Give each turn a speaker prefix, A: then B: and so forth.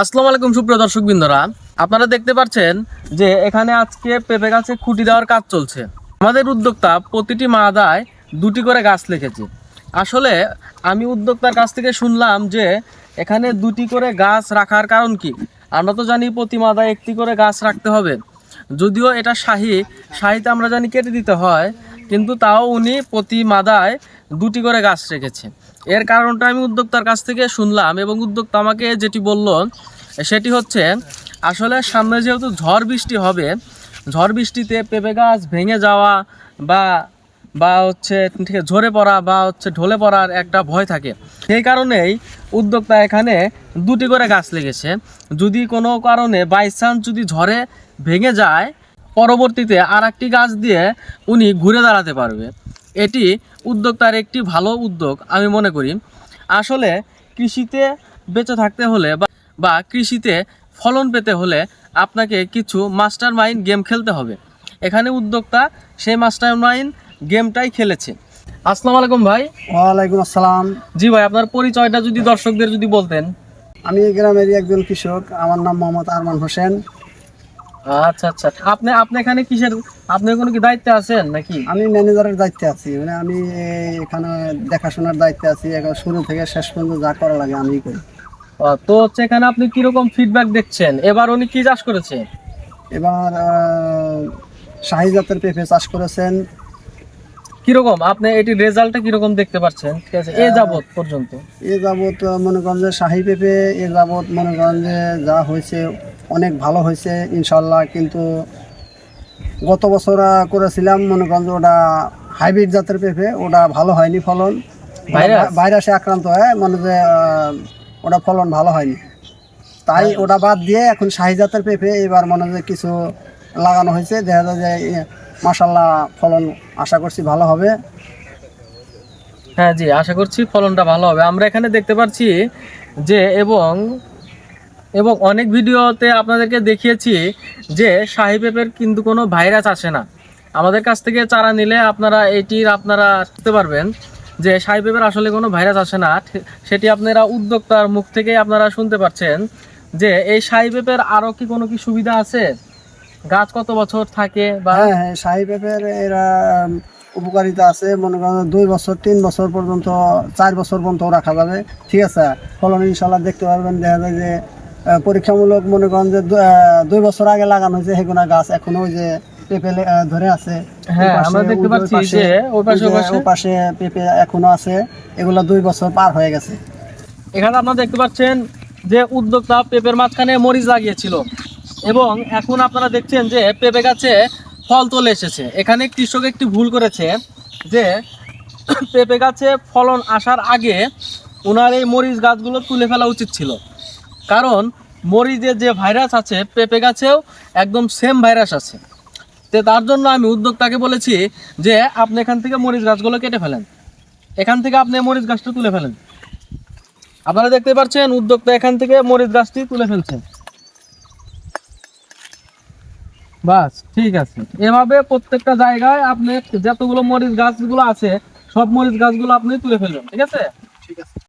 A: আসসালামু আলাইকুম সুপ্রিয় দর্শক বিন্দুরা আপনারা দেখতে পাচ্ছেন যে এখানে আজকে পেঁপে গাছে খুঁটি দেওয়ার কাজ চলছে। আমাদের উদ্যোক্তা প্রতিটি মাদায় দুটি করে গাছ লিখেছে। আসলে আমি উদ্যোক্তার কাছ থেকে শুনলাম যে এখানে দুটি করে গাছ রাখার কারণ কি? আমরা তো জানি প্রতি মাদায় একটি করে গাছ রাখতে হবে। যদিও এটা শাহি, শাহিতে আমরা জানি কেটে দিতে হয়, কিন্তু তাও উনি প্রতি মাদায় দুটি করে গাছ রেখেছে। এর কারণটা আমি উদ্যোক্তার কাছ থেকে শুনলাম এবং উদ্যোক্তা আমাকে যেটি বলল, সেটি হচ্ছে, আসলে সামনে যেহেতু ঝড় বৃষ্টি হবে, ঝড় বৃষ্টিতে পেঁপে গাছ ভেঙে যাওয়া বা বা হচ্ছে ঠিক ঝরে পড়া বা হচ্ছে ঢলে পড়ার একটা ভয় থাকে। সেই কারণেই উদ্যোক্তা এখানে দুটি করে গাছ লেগেছে। যদি কোনো কারণে বাই চান্স যদি ঝড়ে ভেঙে যায়, পরবর্তীতে আর একটি গাছ দিয়ে উনি ঘুরে দাঁড়াতে পারবে। এটি উদ্যোক্তার একটি ভালো উদ্যোগ আমি মনে করি। আসলে কৃষিতে বেঁচে থাকতে হলে বা বা কৃষিতে ফলন পেতে হলে আপনাকে কিছু মাস্টার মাইন্ড গেম খেলতে হবে। এখানে উদ্যোক্তা সেই মাস্টার মাইন্ড গেমটাই খেলেছে। আসসালামু আলাইকুম ভাই।
B: ওয়ালাইকুম আসসালাম।
A: জি ভাই আপনার পরিচয়টা যদি দর্শকদের যদি বলতেন।
B: আমি এই গ্রামেরই একজন কৃষক। আমার নাম মোহাম্মদ আরমান হোসেন।
A: আচ্ছা আচ্ছা। আপনি আপনি এখানে কিসের আপনি কোনো কি দায়িত্বে আছেন নাকি?
B: আমি ম্যানেজারের দায়িত্বে আছি। মানে আমি এখানে দেখাশোনার দায়িত্বে আছি। একবার শুরু থেকে শেষ পর্যন্ত যা করা লাগে আমি করি।
A: তো হচ্ছে এখানে আপনি কীরকম ফিডব্যাক দেখছেন? এবার উনি কি চাষ করেছে?
B: এবার আহ, শাহি জাতের পেঁপে চাষ করেছেন।
A: কীরকম? আপনি এটি রেজাল্টটা কীরকম দেখতে পাচ্ছেন? ঠিক আছে এ যাবত পর্যন্ত।
B: এ যাবৎ মনে করেন যে শাহি পেঁপে এ যাবৎ মনে করেন যে যা হয়েছে অনেক ভালো হয়েছে ইনশাল্লাহ। কিন্তু গত বছর করেছিলাম মনে করেন যে ওটা হাইব্রিড জাতের পেঁপে ওটা ভালো হয়নি ফলন।
A: ভাইরাস?
B: আক্রান্ত হয় মানে যে ওটা ফলন ভালো হয়নি। তাই ওটা বাদ দিয়ে এখন শাহি জাতের পেঁপে এবার মনে হয় যে কিছু লাগানো হয়েছে দেখা যায় যে মাসাল্লাহ ফলন আশা করছি ভালো হবে।
A: হ্যাঁ জি আশা করছি ফলনটা ভালো হবে। আমরা এখানে দেখতে পাচ্ছি যে এবং এবং অনেক ভিডিওতে আপনাদেরকে দেখিয়েছি যে শাহি পেঁপের কিন্তু কোনো ভাইরাস আসে না। আমাদের কাছ থেকে চারা নিলে আপনারা এটির আপনারা শিখতে পারবেন যে শাহি পেঁপের আসলে কোনো ভাইরাস আসে না। সেটি আপনারা উদ্যোক্তার মুখ থেকেই আপনারা শুনতে পাচ্ছেন যে এই শাহি পেঁপের আরও কি কোনো কি সুবিধা আছে? গাছ কত বছর থাকে বা
B: হ্যাঁ হ্যাঁ শাহি পেঁপের এরা উপকারিতা আছে, মনে করেন দুই বছর, তিন বছর পর্যন্ত, চার বছর পর্যন্ত রাখা যাবে। ঠিক আছে, ফলন ইনশাল্লাহ দেখতে পারবেন, দেখা যায় যে পরীক্ষামূলক মনে করেন যে দুই বছর আগে লাগানো হয়েছে সেগুনা গাছ এখনও ওই যে পেঁপে ধরে আছে।
A: হ্যাঁ,
B: পাশে,
A: আমরা দেখতে পাচ্ছি যে ওই পাশে,
B: ওই
A: ওই পাশে।
B: পেঁপে এখনও আছে। এগুলা দুই বছর পার হয়ে গেছে।
A: এখানে আপনারা দেখতে পাচ্ছেন যে উদ্যোক্তা পেঁপের মাঝখানে মরিচ লাগিয়েছিল। এবং এখন আপনারা দেখছেন যে পেঁপে গাছে ফল তোলে এসেছে। এখানে কৃষক একটি ভুল করেছে যে পেঁপে গাছে ফলন আসার আগে ওনার এই মরিচ গাছগুলো তুলে ফেলা উচিত ছিল। কারণ মরিচের যে ভাইরাস আছে, পেঁপে গাছেও একদম সেম ভাইরাস আছে। তো তার জন্য আমি উদ্যোক্তাকে বলেছি যে, আপনি এখান থেকে মরিচ গাছগুলো কেটে ফেলেন। এখান থেকে আপনি মরিচ গাছটা তুলে ফেলেন। আপনারা দেখতে পাচ্ছেন, উদ্যোক্তা এখান থেকে মরিচ গাছটি তুলে ফেলছে। বাস, ঠিক আছে। এভাবে প্রত্যেকটা জায়গায় আপনি যতগুলো মরিচ গাছগুলো আছে, সব মরিচ গাছগুলো আপনি তুলে ফেলবেন, ঠিক আছে?